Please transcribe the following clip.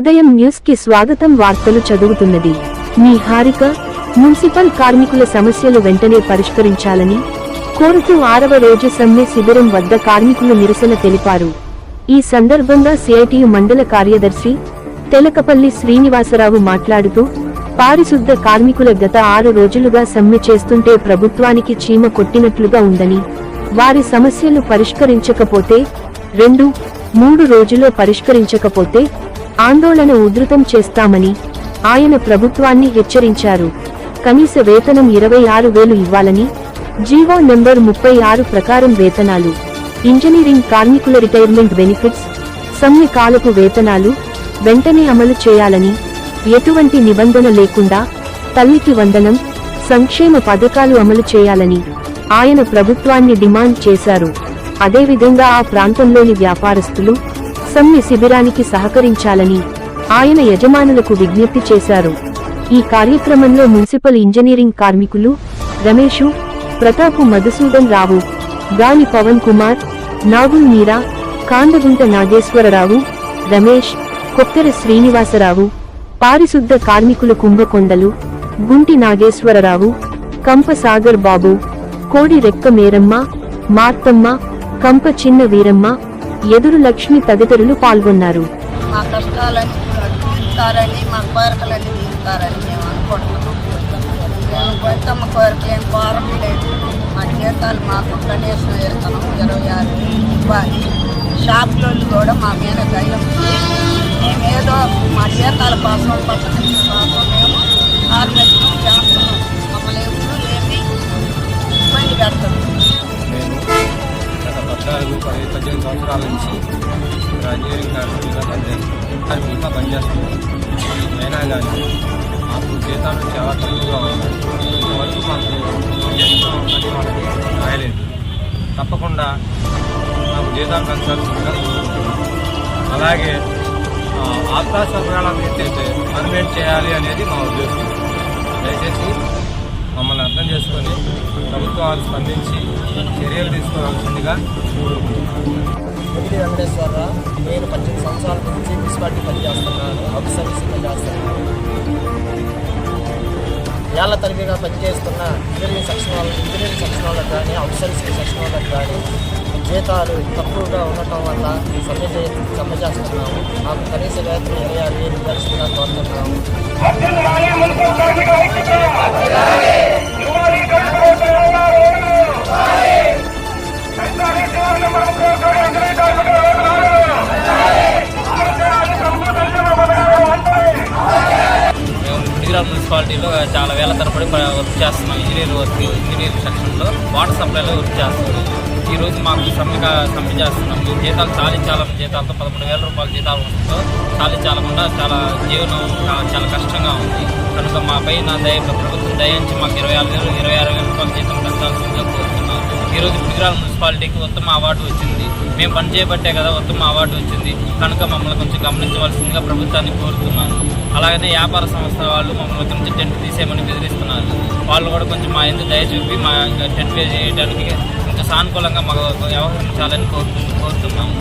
ఉదయం న్యూస్కి స్వాగతం వార్తలు చదువుతున్నది. మీ హారిక మున్సిపల్ కార్మికుల సమస్యలు వెంటనే పరిష్కరించాలని కోరుతూ ఆరవ రోజు సమ్మె శిబిరం వద్ద కార్మికులు నిరసన తెలిపారు. ఈ సందర్భంగా సిఐటియు మండల కార్యదర్శి తెలకపల్లి శ్రీనివాసరావు మాట్లాడుతూ పారిశుద్ధ కార్మికుల గత ఆరు రోజులుగా సమ్మె చేస్తుంటే ప్రభుత్వానికి చీమ కొట్టినట్లుగా ఉందని వారి సమస్యలు పరిష్కరించకపోతే రెండు మూడు రోజుల్లో పరిష్కరించకపోతే ఆందోళన ఉధృతం చేస్తామని ఆయన ప్రభుత్వాన్ని హెచ్చరించారు. కనీస వేతనం ఇరవై ఆరు వేలు ఇవ్వాలని జీవో నెంబర్ ముప్పై ఆరు ప్రకారం వేతనాలు ఇంజనీరింగ్ కార్మికుల రిటైర్మెంట్ బెనిఫిట్స్ సమ్మె కాలపు వేతనాలు వెంటనే అమలు చేయాలని ఎటువంటి నిబంధన లేకుండా తల్లికి వందనం సంక్షేమ పథకాలు అమలు చేయాలని ఆయన ప్రభుత్వాన్ని డిమాండ్ చేశారు. అదేవిధంగా ఆ ప్రాంతంలోని వ్యాపారస్తులు సమ్మె శిబిరానికి సహకరించాలని ఆయన యజమానులకు విజ్ఞప్తి చేశారు. ఈ కార్యక్రమంలో మున్సిపల్ ఇంజనీరింగ్ కార్మికులు రమేషు ప్రతాపు మధుసూదన్ రావు గాలి పవన్ కుమార్ నాగుల్ మీరా కాండగుంట నాగేశ్వరరావు రమేష్ కొత్తెర శ్రీనివాసరావు పారిశుద్ధ కార్మికులు కుంభకొండలు గుంటి నాగేశ్వరరావు కంపసాగర్ బాబు కోడి రెక్క మేరమ్మ మార్తమ్మ కంప చిన్న వీరమ్మ ఎదురు లక్ష్మి తదితరులు పాల్గొన్నారు. మా కష్టాలని తీరుతారని మా కోరికలని తీరుతారని మేము అనుకుంటున్నాం. మేము బతుకమ్మ కోరిక ఏం కోరట్లేదు మా జీతాలు మాకు కనీసం వేస్తున్నాం ఇరవై ఆరు ఇవ్వాలి. షాప్లో కూడా మా మీద దయ ఉంది. మేమేదో మా జీతాల కోసం పథకం కోసం పద్నాలుగు పది పద్దెనిమిది సంవత్సరాల నుంచి ఇంజనీరింగ్ కార్మికులుగా పనిచేస్తున్నాను కార్మికులుగా పనిచేస్తున్నాను అయినా కానీ మాకు జీతాలు చాలా తక్కువగా ఉన్నాయి. ఇంతవరకు మాకు జీతం ఉన్నది వాళ్ళకి రాయలేదు. తప్పకుండా మాకు జీతాలు పెంచాల్సిందిగా అలాగే ఆత్మ ఆత్మా సౌకర్యాలను ఏంటంటే పర్మనెంట్ చేయాలి అనేది మా ఉద్దేశం. దయచేసి మమ్మల్ని అర్థం చేసుకొని ప్రభుత్వాలు స్పందించి చర్యలు తీసుకోవాల్సిందిగా ఎగిరి వెంకటేశ్వరరావు నేను పద్దెనిమిది సంవత్సరాల నుంచి మున్సిపాలిటీ పనిచేస్తున్నాను హౌస్ సర్వీసింగ్ చేస్తున్నాను. ఏళ్ళ తరబీగా పనిచేస్తున్న ఇంజనీరింగ్ సెక్షన్ వాళ్ళకి ఇంజనీరింగ్ సెక్షన్ వాళ్ళకి కానీ హౌస్ సర్వీసింగ్ సెక్షన్ వాళ్ళకి కానీ జీతాలు తక్కువగా ఉండటం వల్ల సమ్మె సమ్మె చేస్తున్నాము. మాకు కనీస వేతనం ఇరవై ఆరు వేలు ఇవ్వాల్సిందిగా కోరుతున్నాము మున్సిపాలిటీలో చాలా వేల తరబడి వర్క్ చేస్తున్నాం. ఇంజనీర్ వర్క్ ఇంజనీర్ సెక్షన్లో వాటర్ సప్లైలో వర్క్ చేస్తున్నాం. ఈరోజు మాకు సమ్మెగా సమ్మె చేస్తున్నాం. ఈ జీతాలు చాలించాలని జీతాలతో పదమూడు వేల రూపాయల జీతాలు ఉంటుందో చాలించాలకుండా చాలా జీవనం చాలా కష్టంగా ఉంది. కనుక మా పైన దయ ప్రభుత్వం దయించి మాకు ఇరవై ఆరు వేలు ఇరవై ఆరు వేల రూపాయల జీతం పెంచాల్సిందిగా కోరుతున్నాం. ఈరోజు రోజు మున్సిపాలిటీకి ఉత్తమ అవార్డు వచ్చింది. మేము పని చేయబట్టే కదా ఉత్తమ అవార్డు వచ్చింది. కనుక మమ్మల్ని కొంచెం గమనించవలసిందిగా ప్రభుత్వాన్ని కోరుతున్నాను. అలాగనే వ్యాపార సంస్థ వాళ్ళు మమ్మల్ని కొంచెం టెంట్ తీసేయమని బెదిరిస్తున్నారు. వాళ్ళు కూడా కొంచెం మా ఎందుకు దయ చూపి మా టెంట్ పే చేయడానికి కొంచెం సానుకూలంగా మాకు వ్యవహరించాలని కోరుతున్నాము.